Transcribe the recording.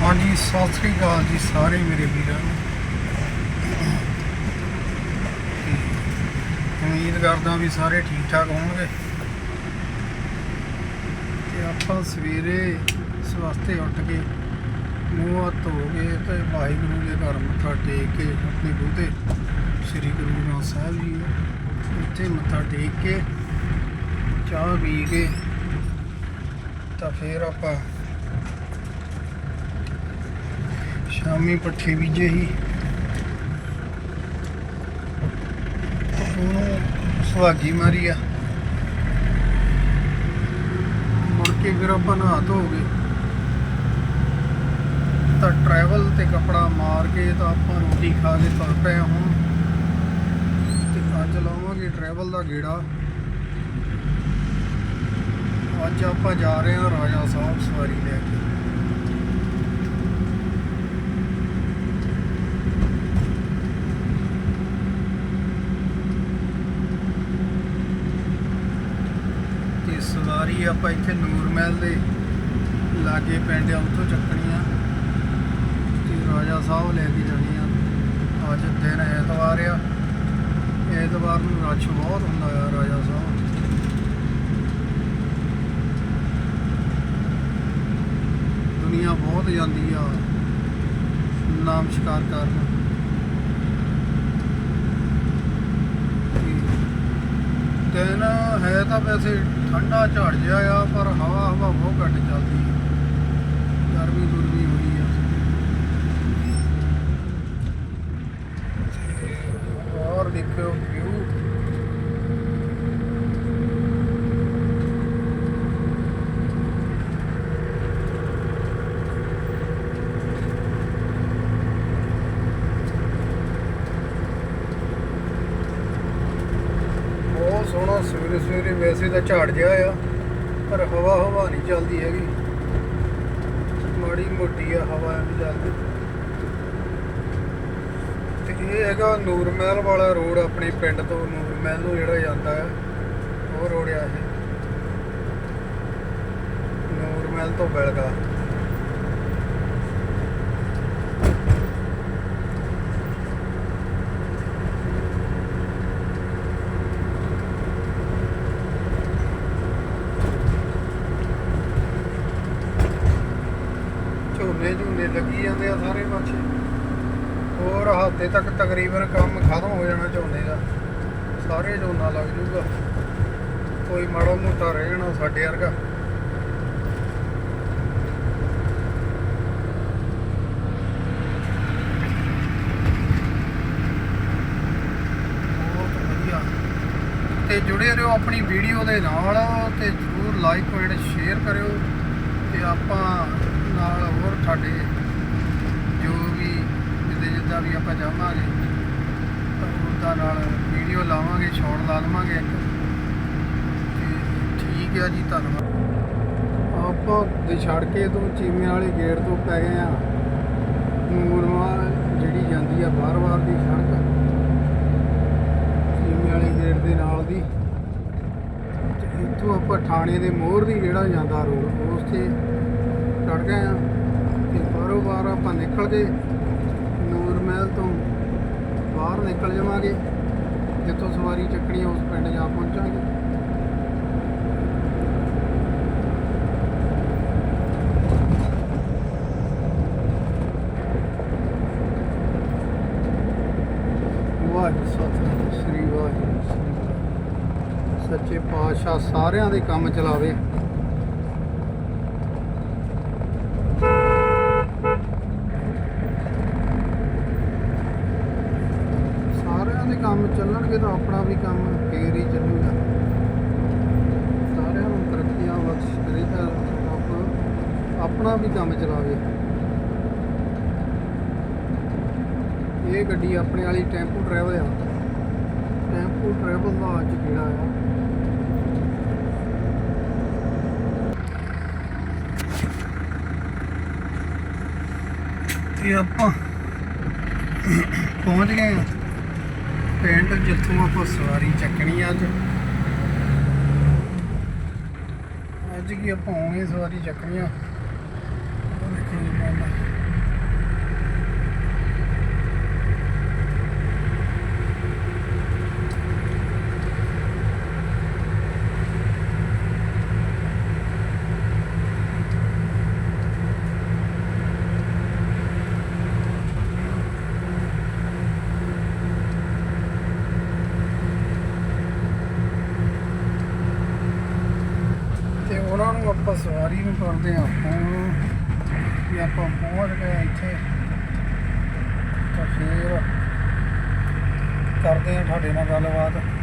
ਹਾਂਜੀ, ਸਤਿ ਸ੍ਰੀ ਅਕਾਲ ਜੀ ਸਾਰੇ ਮੇਰੇ ਵੀਰਾਂ ਨੂੰ। ਉਮੀਦ ਕਰਦਾ ਵੀ ਸਾਰੇ ਠੀਕ ਠਾਕ ਹੋਣਗੇ। ਤੇ ਆਪਾਂ ਸਵੇਰੇ, ਸਵਸਤੇ ਉੱਠ ਕੇ ਮੂੰਹ ਹੱਥ ਧੋ ਕੇ ਤੇ ਵਾਹਿਗੁਰੂ ਦੇ ਘਰ ਮੱਥਾ ਟੇਕ ਕੇ ਆਪਣੇ ਬੂਤੇ ਸ੍ਰੀ ਗੁਰੂ ਗ੍ਰੰਥ ਸਾਹਿਬ ਜੀ ਉੱਥੇ ਮੱਥਾ ਟੇਕ ਕੇ ਚਾਹ ਪੀ ਕੇ ਤਾਂ ਫਿਰ ਆਪਾਂ ਸ਼ਾਮੀ ਪੱਠੇ ਬੀਜੇ ਸੀ। ਉਹਨੂੰ ਸੁਹਾਗੀ ਮਾਰੀ ਆ। ਮੁੜ ਕੇ ਫਿਰ ਆਪਾਂ ਨਹਾ ਧੋ ਗਏ। ਤਾਂ ਟਰੈਵਲ ਤੇ ਕਪੜਾ ਮਾਰ ਕੇ ਤਾਂ ਆਪਾਂ ਰੋਟੀ ਖਾ ਕੇ ਤੁਰ ਪਏ ਹਾਂ। ਹੁਣ ਤੇ ਅੱਜ ਲਾਵਾਂਗੇ ਟਰੈਵਲ ਦਾ ਗੇੜਾ। ਅੱਜ ਆਪਾਂ ਜਾ ਰਹੇ ਹਾਂ ਰਾਜਾ ਸਾਹਿਬ ਸਵਾਰੀ ਲੈ ਕੇ ਤੇ ਸਵਾਰੀ ਆਪਾਂ ਇੱਥੇ ਨੂਰ ਮਹਿਲ ਦੇ ਲਾਗੇ ਪਿੰਡ ਆ, ਉੱਥੋਂ ਚੱਕਣੀ ਆ। ਤੇ ਰਾਜਾ ਸਾਹਿਬ ਲੈ ਕੇ ਜਾਣੀ ਆ। ਅੱਜ ਦਿਨ ਐਤਵਾਰ ਆ। ਐਤਵਾਰ ਨੂੰ ਰਸ਼ ਬਹੁਤ ਹੁੰਦਾ ਆ ਰਾਜਾ ਸਾਹਿਬ। ਦੁਨੀਆ ਬਹੁਤ ਜਾਂਦੀ ਆ ਨਾਮ ਸ਼ਿਕਾਰ ਕਰਨ। ਦਿਨ ਹੈ ਤਾਂ ਵੈਸੇ ਠੰਡਾ ਝੜ ਜਿਹਾ ਆ, ਪਰ ਹਵਾ ਹਵਾ ਬਹੁਤ ਘੱਟ ਚੱਲਦੀ। ਆ ਗਰਮੀ ਗੁਰਮੀ ਹੋਈ ਆ। ਤੇ ਹੋਰ ਵਿਊ ਬਹੁਤ ਸੋਹਣਾ ਸਵੇਰੇ ਸਵੇਰੇ ਵੈਸੇ ਤਾਂ ਝਾੜ ਜਿਹਾ ਆ, ਪਰ ਹਵਾ ਹਵਾ ਨਹੀਂ ਚੱਲਦੀ ਹੈਗੀ। ਮਾੜੀ ਮੋਟੀ ਆ ਹਵਾ ਨਹੀਂ ਚੱਲਦੀ। ਤੇ ਇਹ ਹੈਗਾ ਨੂਰਮਹਿਲ ਵਾਲਾ ਰੋਡ ਆਪਣੇ ਪਿੰਡ ਤੋਂ, ਨੂਰ ਮਹਿਲ ਨੂੰ ਜਿਹੜਾ ਜਾਂਦਾ ਆ, ਉਹ ਰੋਡ ਆ ਇਹ। ਨੂਰ ਮਹਿਲ ਤੋਂ ਬੈਲਗਾ। ਝੋਨੇ ਝੋਨੇ ਲੱਗੀ ਜਾਂਦੇ ਆ ਸਾਰੇ ਪਾਸੇ। ਹੋਰ ਹਫ਼ਤੇ ਤੱਕ ਤਕਰੀਬਨ ਕੰਮ ਖਤਮ ਹੋ ਜਾਣਾ ਝੋਨੇ ਦਾ। ਸਾਰੇ ਝੋਨਾ ਲੱਗ ਜੂਗਾ। ਕੋਈ ਮਾੜਾ ਮੋਟਾ ਰਹਿ ਜਾਣਾ ਸਾਡੇ ਵਰਗਾ। ਬਹੁਤ ਵਧੀਆ। ਤੇ ਜੁੜੇ ਰਹੋ ਆਪਣੀ ਵੀਡੀਓ ਦੇ ਨਾਲ ਤੇ ਜਰੂਰ ਲਾਈਕ ਕਮੈਂਟ ਸ਼ੇਅਰ ਕਰਿਓ। ਤੇ ਆਪਾਂ ਨਾਲ ਹੋਰ ਸਾਡੇ ਜੋ ਵੀ ਜਿੱਦਾਂ ਜਿੱਦਾਂ ਵੀ ਆਪਾਂ ਜਾਵਾਂਗੇ, ਤਾਂ ਉਹਦਾ ਨਾਲ ਵੀਡੀਓ ਲਾਵਾਂਗੇ ਸ਼ਾਰਟ ਲਾ ਲਵਾਂਗੇ ਇੱਕ। ਤੇ ਠੀਕ ਹੈ ਜੀ, ਧੰਨਵਾਦ। ਆਪਾਂ ਦੇ ਛੜ ਕੇ ਤੋਂ ਚੀਮੇ ਵਾਲੇ ਗੇਟ ਤੋਂ ਪੈ ਗਏ ਆ ਨੂਰਮਾਲ ਜਿਹੜੀ ਜਾਂਦੀ ਆ ਬਾਰ-ਬਾਰ ਦੀ ਸੜਕ। ਚੀਮੇ ਵਾਲੇ ਗੇਟ ਦੇ ਨਾਲ ਦੀ। ਤੇ ਇੱਥੋਂ ਆਪਾਂ ਥਾਣੇ ਦੇ ਮੋਹਰ ਦੀ ਜਿਹੜਾ ਜਾਂਦਾ ਰੋਡ, ਉਸ ਤੇ ਚੜ ਗਏ ਆ ਤੇ ਬਾਰੋ ਬਾਰ ਆਪਾਂ ਨਿਕਲ ਕੇ ਨੂਰ ਮਹਿਲ ਤੋਂ ਬਾਹਰ ਨਿਕਲ ਜਾਵਾਂਗੇ, ਜਿੱਥੋਂ ਸਵਾਰੀ ਚੱਕਣੀ ਉਸ ਪਿੰਡ ਜਾ ਪਹੁੰਚਾਂਗੇ। ਵਾਹਿਗੁਰੂ ਸਤਿਨਾਮ ਸ੍ਰੀ ਵਾਹਿਗੁਰੂ, ਸ੍ਰੀ ਸੱਚੇ ਪਾਤਸ਼ਾਹ ਸਾਰਿਆਂ ਦੇ ਕੰਮ ਚਲਾਵੇ ਸਾਰਿਆਂ ਦੇ ਕੰਮ ਚੱਲਣਗੇ ਤਾਂ ਆਪਣਾ ਵੀ ਕੰਮ ਫੇਰ ਹੀ ਚੱਲੂਗਾ। ਸਾਰਿਆਂ ਨੂੰ ਤਰੱਕੀਆਂ ਬਖਸ਼ ਕਰੇ ਤਾਂ ਆਪ- ਆਪਣਾ ਵੀ ਕੰਮ ਚਲਾਵੇ। ਇਹ ਗੱਡੀ ਆਪਣੇ ਵਾਲੀ ਟੈਂਪੂ ਟਰੈਵਲ ਆ। ਟੈਂਪੂ ਟਰੈਵਲ ਦਾ ਅੱਜ ਕਿਹੜਾ ਆ? ਤੇ ਆਪਾਂ ਪਹੁੰਚ ਗਏ ਆ। ਪਿੰਡ ਜਿੱਥੋਂ ਆਪਾਂ ਸਵਾਰੀ ਚੱਕਣੀ ਆ ਅੱਜ। ਅੱਜ ਕੀ ਆਪਾਂ ਆਉਣੀ ਸਵਾਰੀ ਚੱਕਣੀ ਆ ਉਹ ਦੇਖੋ ਜੀ ਮਾਮਾ ਆਪਾਂ ਸਵਾਰੀ ਨੂੰ ਕਰਦੇ ਹਾਂ ਫੋਨ ਕਿ ਆਪਾਂ ਪਹੁੰਚ ਗਏ ਇੱਥੇ। ਤਾਂ ਫਿਰ ਕਰਦੇ ਹਾਂ ਤੁਹਾਡੇ ਨਾਲ ਗੱਲਬਾਤ।